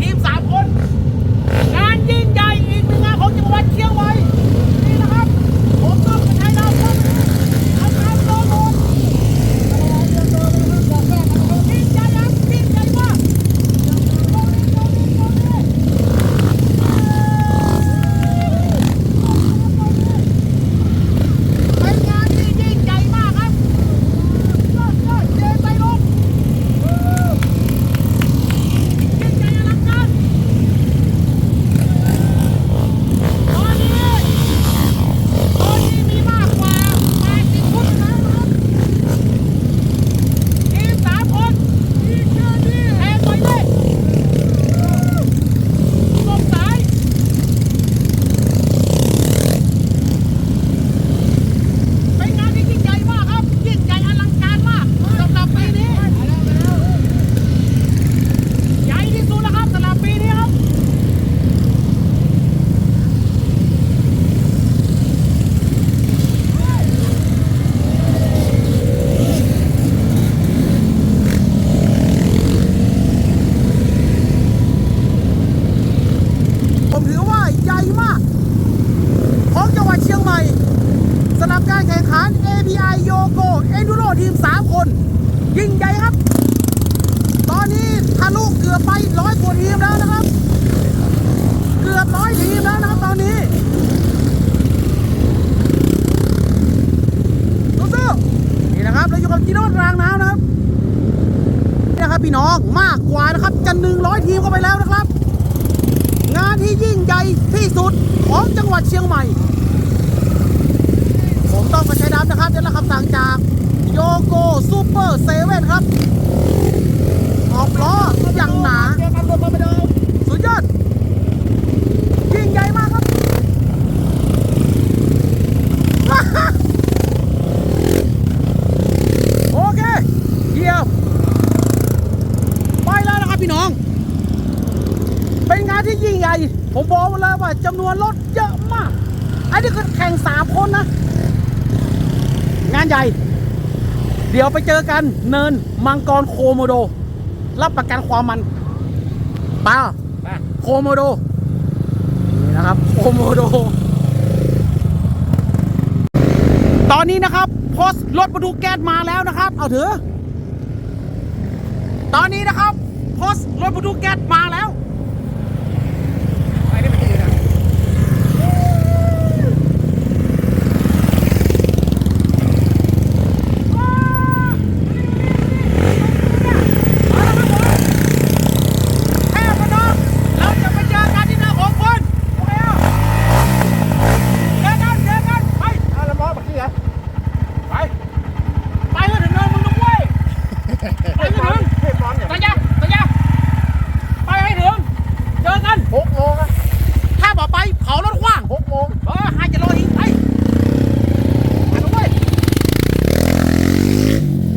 ทีมสามคน งานยิ่งใหญ่อีกหนึ่งงานของจังหวัดเชียงใหม่นี่นะครับ ผมต้องใช้ดาวครับอาจารย์โดนยิ่งใหญ่ครับยิ่งใหญ่มากเป็นงานที่ยิ่งใหญ่มากครับยอดยอดเจไปลงยิ่งใหญ่อลังการ ตอนนี้ ตอนนี้มีมากกว่า80คนแล้วนะครับทีมสามคนทีมเชื่อดีแทนไปเลยลงสาย เป็นงานที่ยิ่งใหญ่มากครับ ยิ่งใหญ่อลังการมากสำหรับปีนี้ ใหญ่ที่สุดแล้วครับสำหรับปีนี้ครับ ผมถือว่าใหญ่มาก ของจังหวัดเชียงใหม่ับการแข่งขัน API Yogo Enduro ทีม 3 คน ยิ่งใหญ่ครับ ตอนนี้ทะลุเกือบไปร้อยกว่าทีมแล้วนะครับ เกือบร้อยทีมแล้วนะครับตอนนี้สู้ๆนี่นะครับ เราอยู่กับจีโน่รางน้ำนะครับนี่นะครับพี่น้องมากกว่านะครับจะหนึ่งร้อยทีมเข้าไปแล้วนะครับ งานที่ยิ่งใหญ่ที่สุดของจังหวัดเชียงใหม่ ผมต้องมาใช้ดับนะครับได้รับคำสั่งจากโยโกซูเปอร์เซเว่นครับ ออกล้ออย่างหนาสุดยอดยิ่งใหญ่มากครับโอเคเยี่ยมไปแล้วนะครับพี่น้อง เป็นงานที่ยิ่งใหญ่ ผมบอกมาเลยว่าจำนวนรถเยอะมาก อันนี้คือแข่งสามคนนะ งานใหญ่ เดี๋ยวไปเจอกันเนินมังกรโคโมโด รับประกันความมันไป้าโคโมโดนี่นะครับโคโมโด ตอนนี้นะครับโพสต์รถบรรทุกแก๊สมาแล้วนะครับ เอาเถอะตอนนี้นะครับโพสต์รถบรรทุกแก๊สมาแล้ว แค่มาน้องเราจะไปเจอกันที่หน้าของคนโอเคอะเจอกันเจอกันไปเอาละมอบักกี้เหรอไป ไปให้ถึงเนินมึงนะเว้ยไปให้ถึงตะยะตะยะไปให้ถึง เจอกัน หกโมงอะ ถ้าบอกไปเผารถกว้าง หกโมง เออหาจะรออีกไปไปนะเว้ย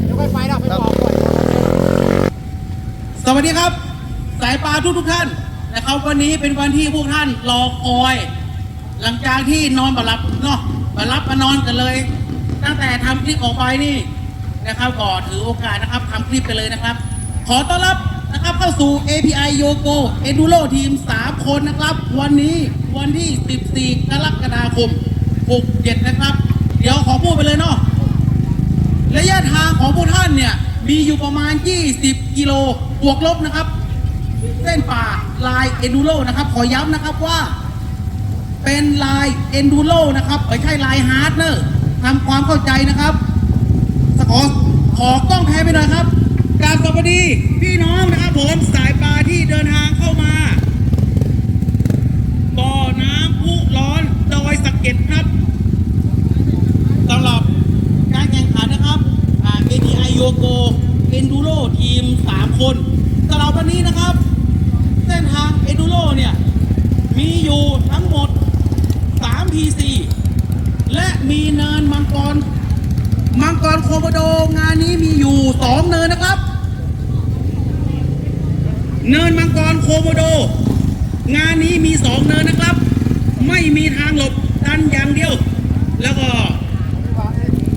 เดี๋ยวค่อยไปนะไปบอกก่อน ส วัสดีครับ สายปลาทุกทุกท่านนะครับวันนี้เป็นวันที่พวกท่านรอคอย หลังจากที่นอนบารับเนาะบารับมานอนกันเลย ตั้งแต่ทำคลิปออกไปนี่นะครับก็ถือโอกาสนะครับทำคลิปไปเลยนะครับ ขอต้อนรับนะครับเข้าสู่ API Yogo Enduro ทีม3คนนะครับ วันนี้วันที่ 14 กรกฎาคม 67 นะครับ เดี๋ยวขอพูดไปเลยเนาะระยะทางของพวกท่านเนี่ย มีอยู่ประมาณ 20 กิโล บวกลบนะครับ เส้นป่าลายเอนดูโรนะครับ ขอย้ำนะครับว่า เป็นลายเอนดูโรนะครับไม่ใช่ลายฮาร์ดเนอร์ทำความเข้าใจนะครับสขอขอกล้องแพ้ไปหน่อยครับกราบสวัสดีพี่น้องนะครับผมสายปลาที่เดินทางเข้ามาบ่อน้ำพุร้อนดอยสะเก็ดครับสำหรับ คนสำหรับวันนี้นะครับ เส้นทาง Enduro เนี่ย มีอยู่ทั้งหมด 3 PC และมีเนินมังกร มังกรโคโมโดงานนี้มีอยู่ 2 เนินนะครับ เนินมังกรโคโมโด งานนี้มี 2 เนินนะครับ ไม่มีทางหลบดันอย่างเดียว แล้วก็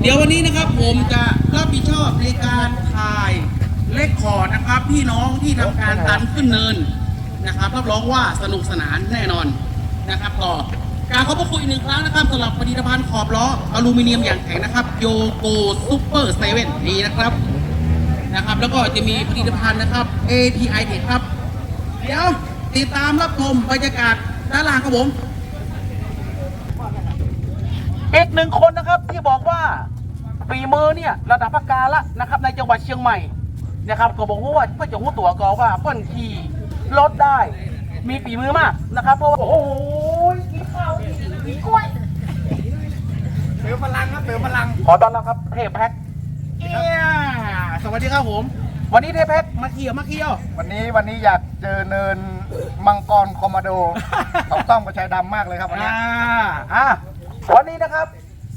เดี๋ยววันนี้นะครับผมจะรับผิดชอบในการายเลคคอ ร์ดนะครับพี่น้องที่ทำการตันขึ้นเนินนะครับรับรองว่าสนุกสนานแน่นอนนะครับก็กรารขอบพระคุณอีกหนึ่งครั้งนะครับสำหรับผลิตภัณฑ์ขอบล้ออลูมิเนียมอย่างแข็งนะครับโยโกซูเปอร์เซเว่นนี่นะครับนะครับ แล้วก็จะมีผลิตภัณฑ์นะครับ API เครับ เดี๋ยวติดตามรับชมบรรยากาศด้านล่างครับผมอีกหนึ่งคนนะครับที่บอกว่าฝีมือเนี่ยระดับปากกาละนะครับ ในจังหวัดเชียงใหม่ นะครับก็บอกว่าเพื่อจะหูตัวกอว่าเพื่อนขี่รถได้ มีฝีมือมากนะครับ เพราะว่าโอ้โหกินข้าวกินกล้วยเติมพลังครับเติมพลัง ขอต้อนรับครับเทพแพ็คเอียสวัสดีครับผม วันนี้เทพแพ็คมาเขี่ยวมาเขี่ยว วันนี้วันนี้อยากเจอเนินมังกรคอมมาโดเขาต้องประชายดำมากเลยครับวันนี้อ่าอะวันนี้นะครับ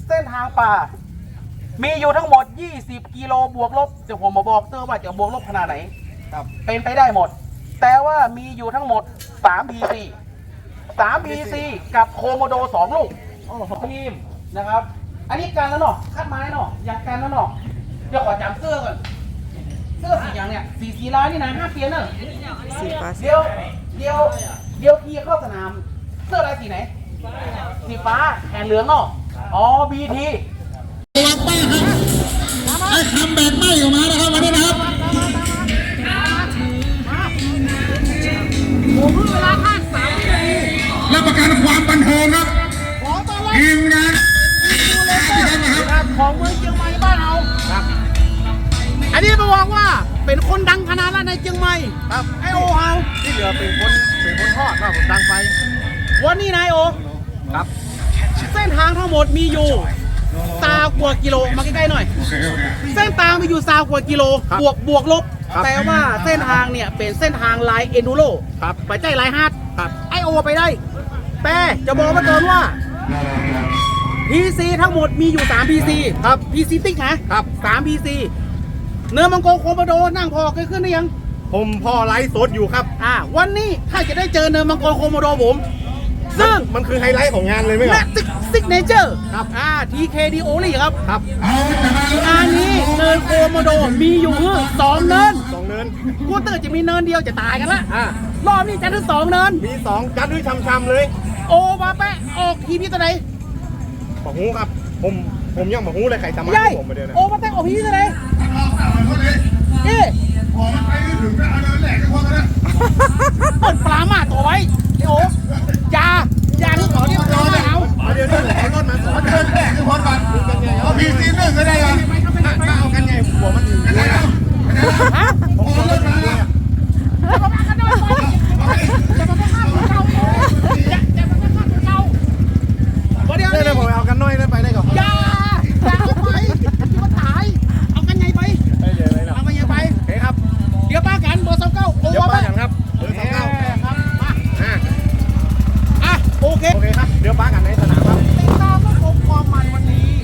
เส้นทางป่า มีอยู่ทั้งหมด 20 กิโลบวกลบเดี๋ยวผมมาบอกเตอร์ว่าจะบวกลบขนาดไหน ครับ เป็นไปได้หมด แต่ว่ามีอยู่ทั้งหมด 3 PC 3 PC กับโคโมโด 2 ลูกโอ้โหทีมนะครับ อันนี้กันแล้วเนาะคัดไม้เนาะยังกันแล้วเนาะเดี๋ยวขอจำเสื้อก่อนเสื้อสีอย่างเนี่ยสีสีลายนี่นะห้าเปลี่ยนเนอะสีฟ้าเดี๋ยวเดี๋ยวเดี๋ยวพี่เข้าสนาม เสื้อลายสีไหน สีฟ้าแขนเหลืองเนาะอ๋อบีที ไอ้คำแบบไม่ออกมานะครับวันนี้นะครับรับประกันความบันเทิงครับทีมงานนะครับครับของเมืองเชียงใหม่บ้านเราครับอันนี้มาบอกว่าเป็นคนดังขนาดนั้นในเชียงใหม่ครับไอโอเฮาที่เหลือเป็นคนเป็นคนทอดว่าผมดังไฟวันนี้นายโอครับ เส้นทางทั้งหมดมีอยู่ ซาวกว่ากิโลมาใกล้ๆหน่อย เส้นทางมีอยู่ซาวกว่ากิโลครับบวกบวกลบครับแต่ว่าเส้นทางเนี่ยเป็นเส้นทางลายเอนดูโรครับไปใจลายฮาร์ดครับไอโอไปได้ แต่จะบอกมาก่อนว่า PC ทั้งหมดมีอยู่ 3 PC ครับ PC ติ๊กนะครับ3 PC เนื้อมังกรโคมโดนั่งพอเคยขึ้นหรือยัง ผมพ่อไลฟ์สดอยู่ครับ อ่า วันนี้ถ้าจะได้เจอเนื้อมังกรโคมโดผม ซึ่งมันคือไฮไลท์ของงานเลยไหมคและรับซิกซิกเนเจอร์ครับอ่า TKD Only ครับ ครับงานนี้เนินโคมโดมีอยู่คือสองเนินสองเนิน กูเตอร์จะมีเนินเดียวจะตายกันละอ่า รอบนี้จะถึงสองเนิน มีสองจัดด้วยช้ำๆเลยโอมาแปะออกทีพี่ตัวไหนบอกหูครับ ผมผมยังบอกหูเลยใครทำมาใหญ่ผมมาเดียวนะโอมาแปะออกทีพี่ตัวไหนเอ๊ะ โอเคครับเดี๋ยวป้ากันในสนามครับติดตามและชมความมันวันนี้